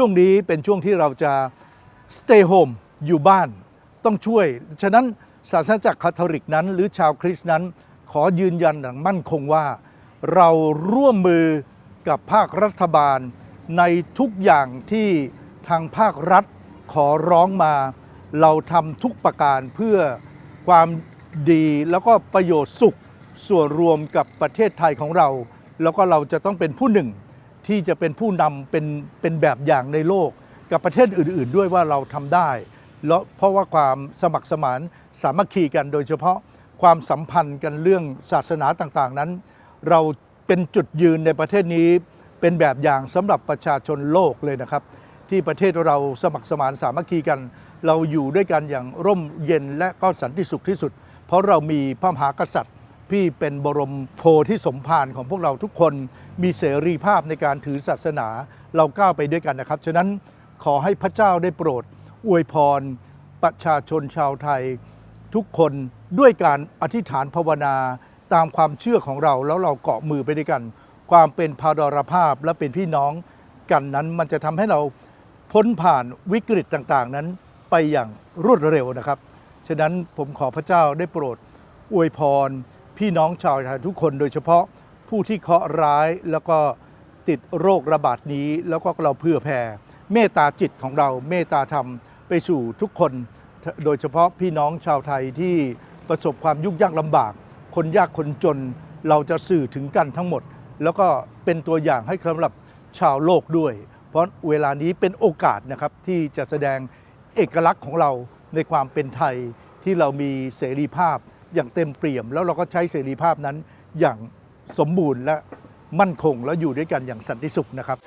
ช่วงนี้เป็นช่วงที่เราจะ stay home อยู่บ้านต้องช่วย ฉะนั้นศาสนาจักรคาทอลิกนั้น หรือชาวคริสต์นั้น ขอยืนยันอย่างมั่นคงว่า เราร่วมมือกับภาครัฐบาล ในทุกอย่างที่ทางภาครัฐขอร้องมา เราทำทุกประการเพื่อความดีแล้วก็ประโยชน์สุขส่วนรวมกับประเทศไทยของเรา แล้วก็เราจะต้องเป็นผู้หนึ่ง ที่จะเป็นผู้นำเป็นเป็นแบบอย่างในโลก กับประเทศอื่น ๆ ด้วยว่าเราทำได้แล้วเพราะว่าความสมัครสมานสามัคคีกันโดยเฉพาะความสัมพันธ์กันเรื่องศาสนาต่างๆนั้น เราเป็นจุดยืนในประเทศนี้เป็นแบบอย่างสำหรับประชาชนโลกเลยนะครับ ที่ประเทศเราสมัครสมานสามัคคีกัน เราอยู่ด้วยกันอย่างร่มเย็นและก็สันติสุขที่สุด เพราะเรามีพระมหากษัตริย์ ที่เป็นบรมโพธิสมภารของพวกเราทุกคนมีเสรีภาพในการถือศาสนาเราก้าวไปด้วยกันนะครับ ฉะนั้นขอให้พระเจ้าได้โปรด อวยพร ประชาชนชาวไทย ทุกคนด้วยการอธิษฐานภาวนาตามความเชื่อของเราแล้วเราเกาะมือไปด้วยกัน ความเป็นพาดรภาพและเป็นพี่น้องกันนั้น มันจะทำให้เราพ้นผ่านวิกฤตต่างๆ นั้นไปอย่างรวดเร็วนะครับ ฉะนั้นผมขอพระเจ้าได้โปรด อวยพร พี่น้องชาวไทยทุกคนโดยเฉพาะผู้ที่เคราะห์ร้ายแล้วก็ติดโรคระบาดนี้ แล้วก็เราเพื่อแผ่เมตตาจิตของเราเมตตาธรรมไปสู่ทุกคน โดยเฉพาะพี่น้องชาวไทยที่ประสบความยุ่งยากลำบาก คนยากคนจนเราจะสื่อถึงกันทั้งหมด แล้วก็เป็นตัวอย่างให้สำหรับชาวโลกด้วย เพราะเวลานี้เป็นโอกาสนะครับที่จะแสดงเอกลักษณ์ของเราในความเป็นไทยที่เรามีเสรีภาพ อย่างเต็มเปี่ยม แล้วเราก็ใช้เสรีภาพนั้นอย่างสมบูรณ์และมั่นคงแล้วอยู่ด้วยกันอย่างสันติสุขนะครับ